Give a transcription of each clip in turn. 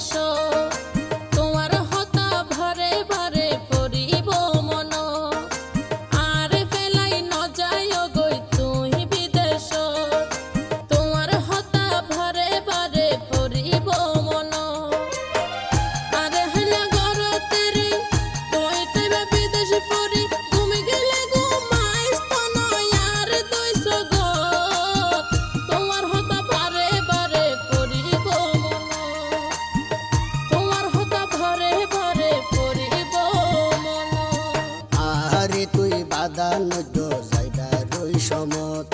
special রই সমত।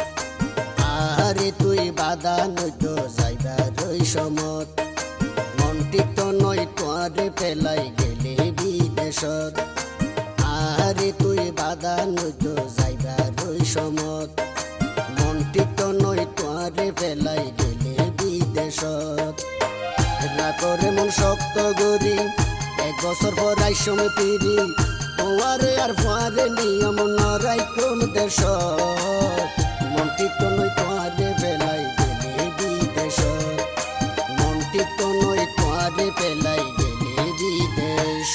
আহারে তুই বাধা নইত যাইবার রই সমত। মন ঠিক নয় তোয়ারে পেলাই গেলে বিদেশত। আহারে তুই বাধা নইত যাইবার রই সমত। মন ঠিক নয় তোয়ারে পেলাই গেলে বিদেশত। না মন শক্ত গরি এক বছর পর সময় পিরি তোমারে আর ফোয়ারে নিয়ম নরাই কোন দেশ মন তো নই তোয়ারে বেলাই গেলে বিদেশ মন তো নই তোয়ারে বেলাই গেলে বিদেশ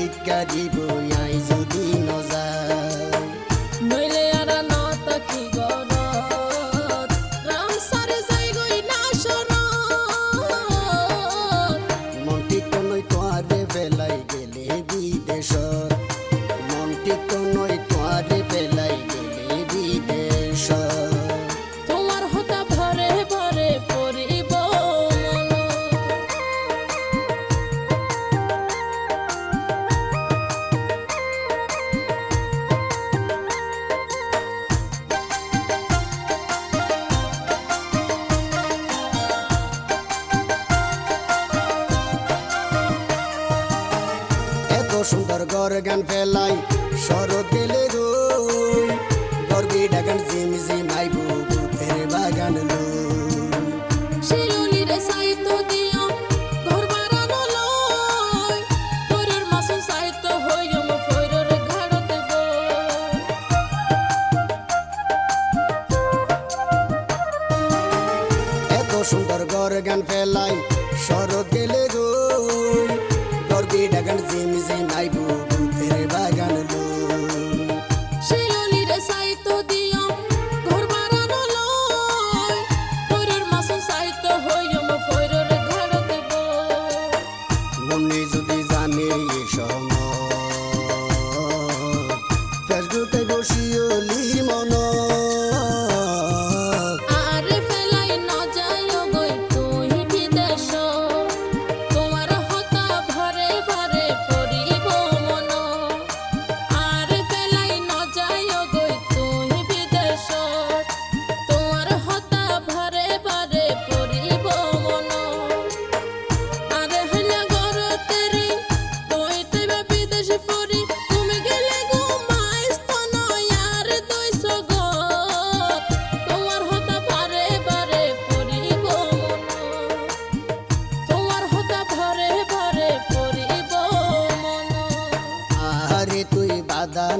টিকা দিব আই যদি নজায় নইলে আর নত গরত রাম সারে যাই গই না শরত ঠিক নই তোয়ারে বেলাই গেলে বিদেশত মন ঠিক নই তোয়ারে বেলাই গেলে বিদেশত সুন্দর গর গান ফেলাই শরৎ দিলে রই। গর্বি ডাগান জিম জিম আইব বুদ্ধের বাগান সাইতো দিও ঘর সাইতো ঘাড়তে এত সুন্দর গর গান ফেলাই শরৎ দিলে রই। গর্বি ডাগান জিম জিম আইব